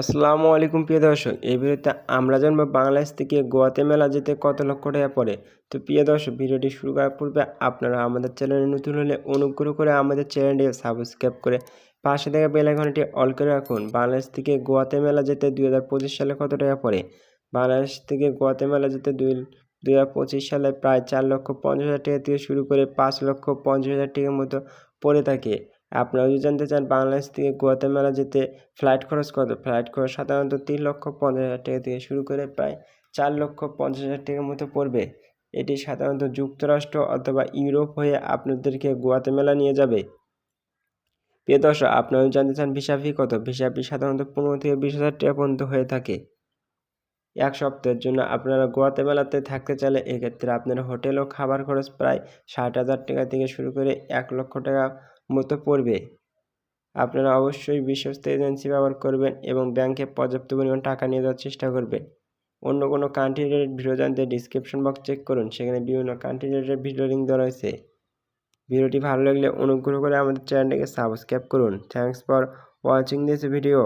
আসসালামু আলাইকুম প্রিয় দর্শক, এই ভিডিওতে আমরা জানব বাংলাদেশ থেকে গোয়াতে মেলা যেতে কত লক্ষ টাকা পড়ে। তো প্রিয় দর্শক, ভিডিওটি শুরু করার পূর্বে আপনারা আমাদের চ্যানেলে নতুন হলে অনুগ্রহ করে আমাদের চ্যানেলটি সাবস্ক্রাইব করে পাশে থাকা বেল আইকনটি অল করে রাখুন। বাংলাদেশ থেকে গোয়াতে মেলা যেতে দু হাজার পঁচিশ সালে কত টাকা পড়ে? বাংলাদেশ থেকে গোয়াতে মেলা যেতে দুই দুই সালে প্রায় চার লক্ষ পঞ্চাশ হাজার টাকা থেকে শুরু করে পাঁচ লক্ষ পঞ্চাশ হাজার টাকার মতো পড়ে থাকে। আপনারা যদি জানতে চান বাংলাদেশ থেকে গুয়াতেমালা যেতে ফ্লাইট খরচ কত, ফ্লাইট খরচ সাধারণত তিন লক্ষ পঞ্চাশ হাজার টাকা থেকে শুরু করে প্রায় চার লক্ষ পঞ্চাশ হাজার টাকার মতো পড়বে। এটি সাধারণত যুক্তরাষ্ট্র অথবা ইউরোপ হয়ে আপনাদেরকে গুয়াতেমালা নিয়ে যাবে। প্রিয় দর্শক, আপনারা জানতে চান ভিসা ফি কত, ভিসা ফি সাধারণত পনেরো থেকে বিশ হাজার টাকা পর্যন্ত হয়ে থাকে। এক সপ্তাহের জন্য আপনারা গোয়াতে মেলাতে থাকতে চাইলে এক্ষেত্রে আপনার হোটেল ও খাবার খরচ প্রায় ষাট হাজার টাকা থেকে শুরু করে এক লক্ষ টাকা মতো পড়বে। আপনারা অবশ্যই বিশ্বস্ত এজেন্সি ব্যবহার করবেন এবং ব্যাংকে পর্যাপ্ত পরিমাণ টাকা নিয়ে যাওয়ার চেষ্টা করবেন। অন্য কোনো কান্ট্রি রেটের ভিডিও জানতে ডিসক্রিপশন বক্স চেক করুন, সেখানে বিভিন্ন কান্ট্রি ভিডিও লিঙ্ক দেওয়া রয়েছে। ভিডিওটি ভালো লাগলে অনুগ্রহ করে আমাদের চ্যানেলটিকে সাবস্ক্রাইব করুন। Thanks for watching this video